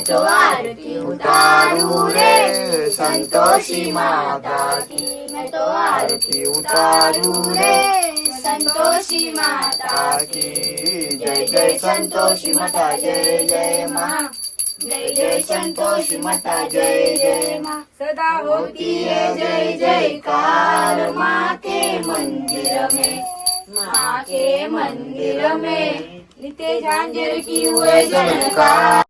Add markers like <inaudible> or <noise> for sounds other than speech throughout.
तो आरती उतारू रे. संतोषी माता की मैं तो आरती उतारू रे. संतोषी माता की. जय जय संतोषी माता जय जय माँ. जय जय संतोषी माता जय जय माँ. सदा होती है जय जयकार माँ के मंदिर में. माँ के मंदिर में. नित्य झांझर की हुए जनकार.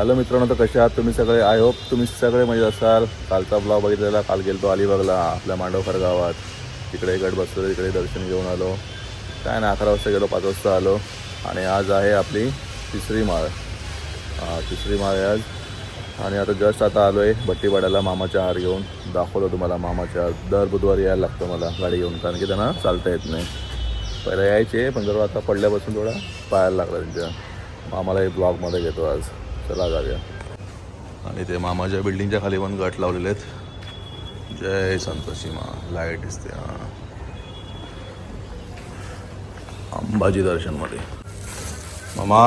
हॅलो मित्रांनो तर कसे आहात तुम्ही सगळे? आय होप तुम्ही सगळे मजेत असाल. कालचा ब्लॉग बघितलेला काल गेलो अलिबागला आपल्या मांडवकर गावात. तिकडे गड बसलो तिकडे दर्शन घेऊन आलो. काय ना अकरा वाजता गेलो पाच वाजता आलो. आणि आज आहे आपली तिसरी माळ. तिसरी माळ आहे आज. आणि आता जस्ट आता आलो आहे भट्टीवाड्याला मामाच्या हार घेऊन. दाखवलं तुम्हाला मामाच्या दर बुधवारी यायला लागतं मला गाडी घेऊन कारण की त्यांना चालता येत नाही. पहिला यायचे पण जर आता पडल्यापासून थोडा पाहायला लागला त्यांच्या. मामाला हे ब्लॉगमध्ये घेतो आज. चला जाऊया. आणि ते मामाच्या बिल्डिंगच्या खाली पण गट लावलेले आहेत. जय संतोषी मा लाइट दिसते हां. अंबाजी दर्शनमध्ये मामा.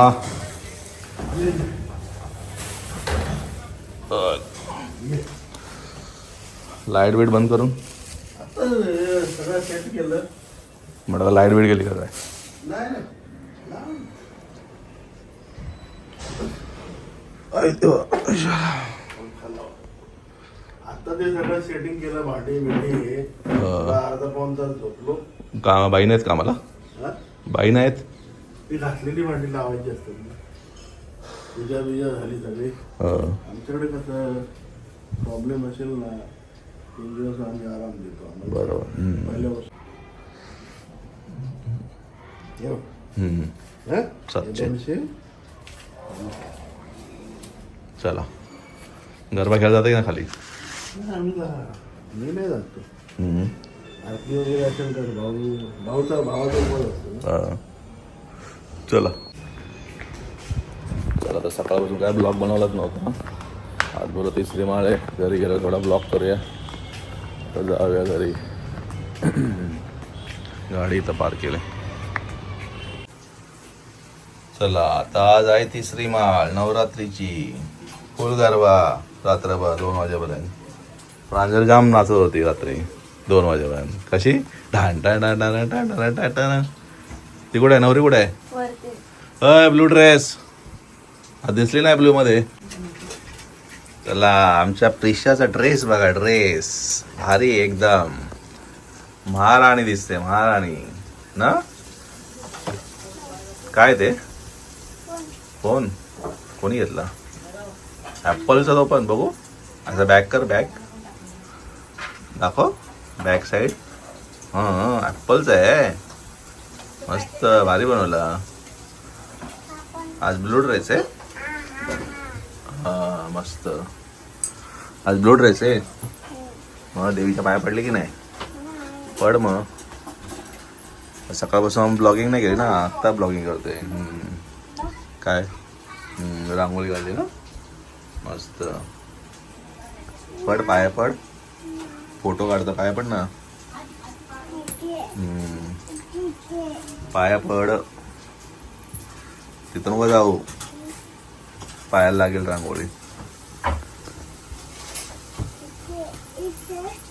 लाइट बीट बंद करून. सगळं सेट केलं. म्हटलं लाइट बीट गेली का काय नाही नाही लाव. आता ते सगळं सेटिंग केलं भांडी बिंडी अर्धा पाऊन तास झोपलो. का बाई नाहीत कामाला? बाई नाहीत? ती घातलेली भांडी लावायची असतात पूजा बिजा झाली सगळी. आमच्याकडे कसं प्रॉब्लेम असेल ना तीन दिवस आम्ही आराम देतो बरोबर. हम्म. पहिल्यापासून येऊ. चला. गरबा खेळायला जाते ना खाली नाही, आम्ही जा- मी नाही जातो. हम्म. आरती वगैरे असेल तर भाऊ भाऊचा भावाचा उपवास असतो ना. हा. चला. चला तर सकाळपासून काय ब्लॉग बनवलाच नव्हता. आज बोलत तिसरी माळ आहे. घरी गेलं थोडा ब्लॉग करूया. तर जाऊया घरी. गाडी इथं पार्क केली. चला आता आज आहे तिसरी माळ नवरात्रीची. फुल गारवा रात्रभर दोन वाजेपर्यंत. प्रांजर जाम नाचत होती रात्री दोन वाजेपर्यंत. कशी? ढाण टाण टाण टाण टा टाण टा टाण ती कुठे आहे? नवरी कुठे आहे? Blue dress. दिसली नाही ब्लू मध्ये? चला आमच्या प्रिशाचा ड्रेस बघा ड्रेस. भारी एकदम. महाराणी दिसते महाराणी. ना? काय ते? फोन कोणी घेतला? ॲपलचा तो पण बघू असं बॅक कर बॅक दाखव बॅक साईड हां ॲपलचा आहे मस्त भारी बनवला आज ब्लू ड्रेस आहे हा मस्त आज ब्लू ड्रेस आहे मग देवीच्या पाया पडले की नाही पड मग सकाळपासून ब्लॉगिंग नाही केली ना आत्ता ब्लॉगिंग करतोय काय रांगोळी घालली ना मस्त. पड पाया पड. फोटो काढता पाया पड ना. पाया पड. तिथून उभं जाऊ. पायाला लागेल रांगोळी.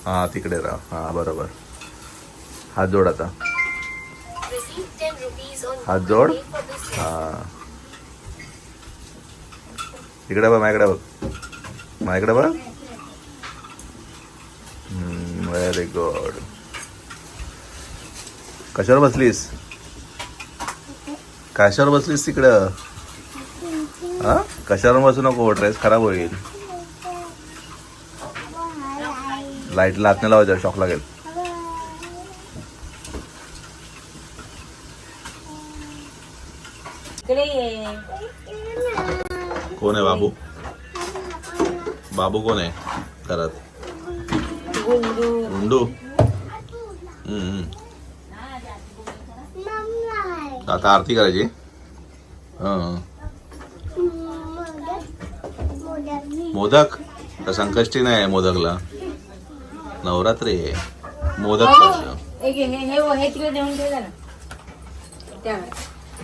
हा तिकडे राहा. हा बरोबर. हात जोड आता. हात जोड. हा. इकडे बघ माझ्याकडे बघ. माझ्याकडे बघ. व्हेरी गुड कशावर बसलीस? कशावर बसलीस तिकडं? हा? कशावर बसू नको ड्रेस खराब होईल. लाइट लात नाही लावायचा शॉक लागेल इकडे ये कोण आहे बाबू? बाबू कोण आहे घरात? गुंडू. आता आरती करायची? हां मोदक? तर संकष्टी नाही आहे मोदकला. नवरात्री आहे. मोदक हे हे. हे- तिकडे देऊन ठेवलं ना. त्या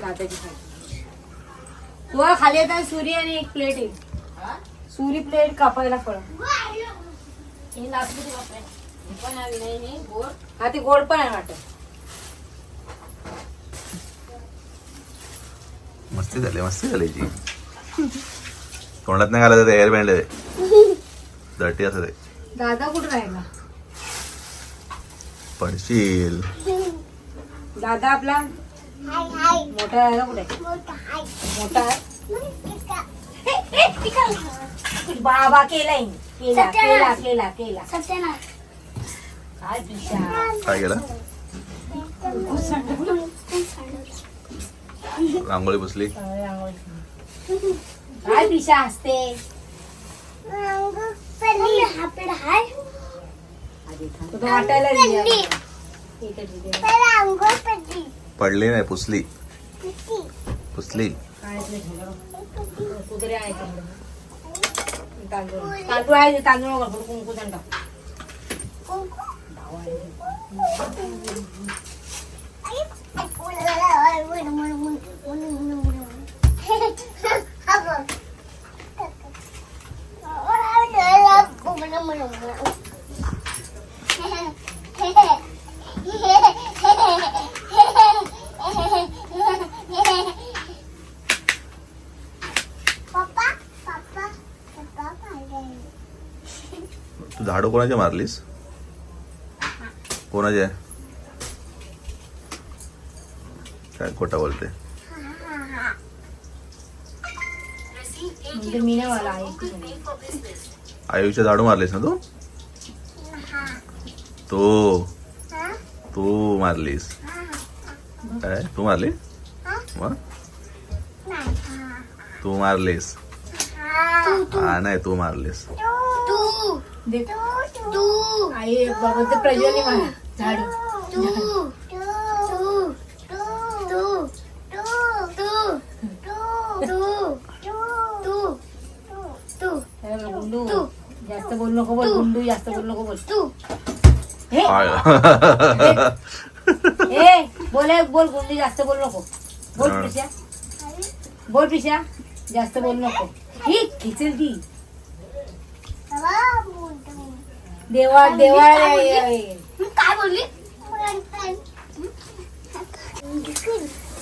दादाची वर खाली येतात सुरी आणि एक प्लेट येईल सुरी प्लेट कापायला फळ हे हे पण नाही हे गोड. हा ते गोड पण आहे वाटत. मस्ती झाली मस्ती झाली जी. तोंडात नाही घालायचं ते एअर बँड असं ते. दादा कुठं राहिला? पडशील. दादा आपला मोठा दादा कुठे? आहे? मोठा आहे. बाबा केलाय केला केला केला केला. काय पिशा? काय केलं? रांगोळी बसली. काय पिशा असते वाटायला पडली नाही पुसली पुसली. तांदूळ तांदूळ आहे तांदूळ कुंकू <laughs> <laughs> त्यांना तू झाडू कोणाच्या मारलीस? कोणाचे? काय खोटा बोलते? म्हणजे आयुष्य झाडू मारलीस ना तू? तू. तू मारलीस. काय? तू मारली? मग? तू मारलीस. हा नाही तू मारलीस. आई बाबा तर प्रज्वली मला झाडू हे गुंडू जास्त बोल नको बोल गुंडू जास्त बोल नको बोल हे काय ए बोल हे, बोल गुंडू जास्त बोल नको बोल हा. पिशा बोल पिशा जास्त बोल नको ही खिचल ती देवा देवा काय बोलली?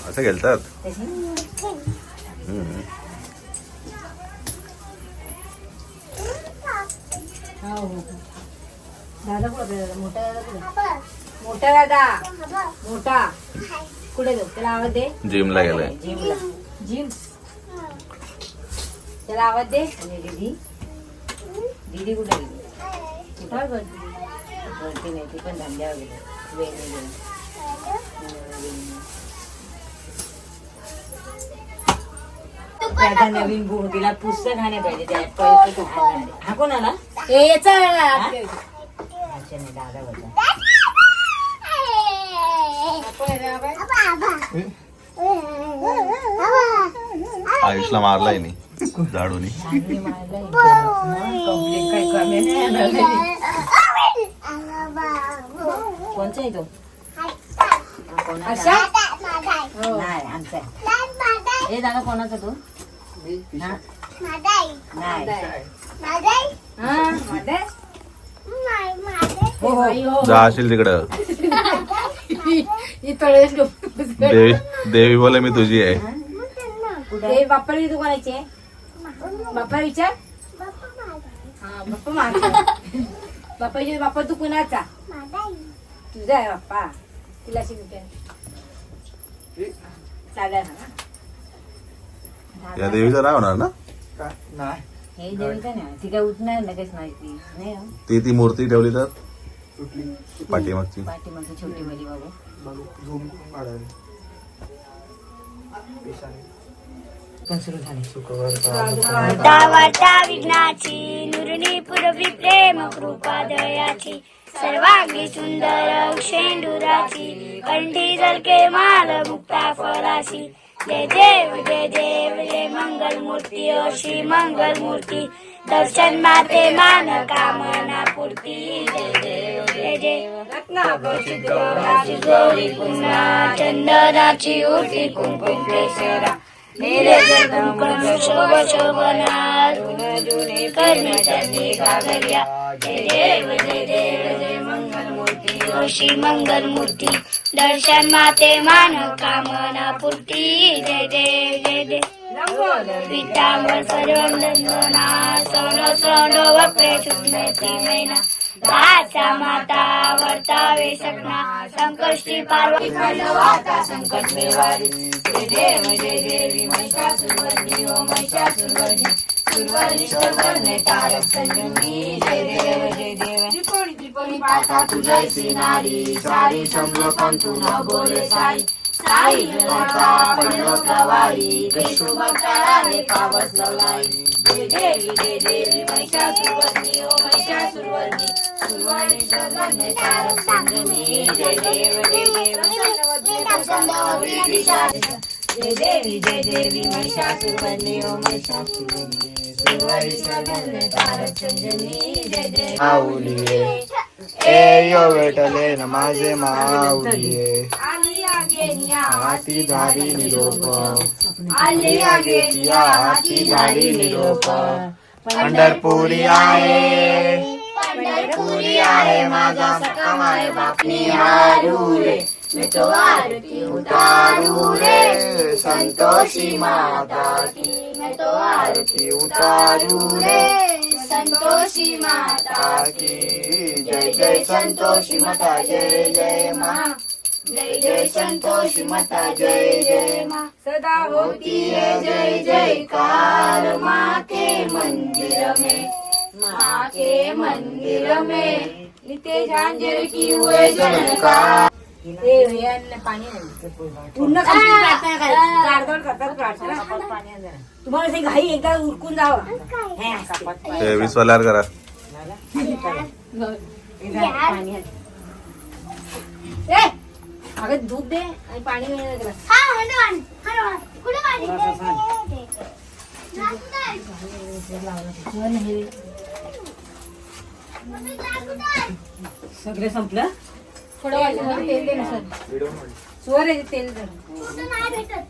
असं खेळतात. हो हो दादा कुठे मोठा दादा मोठा दादा. मोठा. कुठे जाऊ त्याला आवाज दे. जिमला गेलाय. जिमला. जिम त्याला आवाज दे. आणि दीदी. दीदी कुठे गेली कुठं आहे गं दीदी? गळती नाही ती पण धंद्या वगैरे वेणी घेऊन. आता नवीन बुक तिला पुस्तक आणे पाहिजे त्या पैसे घालणारे. हा कोण आला ए याचा आला. अच्छा नाही दादा होता हा कोण आहे रे बाबा? आयुषला मारलाय झाडूनी नाही आलं. कोणचा आहे तो हो. ए दादा कोणाचा तो हो. जाशील तिकडं <laughs> देवी देवी बोले मी तुझी आहे. ए, बाप्पाला किती कोणाची आहे. बाप्पा विचार. हा बाप्पा माझा बाप्पा विचार, बाप्पा तू कुणाचा तुझा आहे बाप्पा. तिला शिकते चालेल ना? या देवीचं नाव होणार ना? हे देवीचं नाही ती काय उठणार लगेच माहिती. नाही हो. ती ती मूर्ती ठेवली तर? पाठीमागची. पाठीमागची छोटी मली बाबू. पण सुरू झाली. वाटा विघ्नाची नुरणी पुरवी प्रेम कृपा दयाची. सर्वांगी सुंदर शेंडुराची कंठी झलके माल मुक्ता फळाशी जय देव जय देव जय मंगल मूर्ती ओ श्री मंगल मूर्ती दर्शन माते मान कामना पूर्ती जय देव जय रत्नाभूषित गौराची गौरी पुन्हा चंदनाची उठी कुंकुम केसरा शोभ शोभना जुने त्यांनी जय देव जय. देव जय मंगल मूर्ती मंगल मूर्ती दर्शन माते मान कामना पूर्ती जय देव जय देव पितांबर सर्वंदना सोन सोंडो वक्रे सुस्मृती मैना दाचा माता वर्तावे सकना संकष्टी पार्वती वाता संकट निवारी जय देव जय देवी महिषासुरवर्णी ओ महिषासुरवर्णी सुरवर्णी सुरवर्णे तारक संजनी जय देव जय देव त्रिकोणी त्रिकोणी पाता नारी सारी तू न बोले साई जनाता पडलो कवारी कृष्ण भक्ताला पावस लवलाई जय देवी जय देवी महिषासुरवर्णी ओ महिषासुरवर्णी. सुरवर्णी सुरवर्णे तारक संजनी जय देव जय देव जय देवी जय देवी महिषासुरवर्णी ओ महिषासुरवर्णी. सुरवर्णी सुरवर्णे तारक संजनी जय देव. माऊलिये. ए यो वेटले न माझे माऊलिये. आली आगेनिया हाती धारी निरोप। आली आगेनिया हाती झाली निरोप। पंढरपुरी आहे। पंढरपुरी आहे माझा सखा माय बापनी हारू रे मी तो आरती उतारू रे संतोषी माता की मैं तो आरती उतारू रे संतोषी माता की। जय जय संतोषी माता जय जय माँ जय जय संतोषी माता जय जय माँ. सदा होती है जय जयकार माँ के मंदिर में. माँ के मंदिर में. नित्य झांझर की हुए जनकार. पूर्ण तुम्हाला ते घाई एकदा उरकून जावं. हे असते. वाल्यावर करा. अगं दूध दे आणि पाणी. हा सगळं संपलं? थोडं वाटलं तेल दे ना सर. सुवर आहे, तेल दे. नाही भेटत.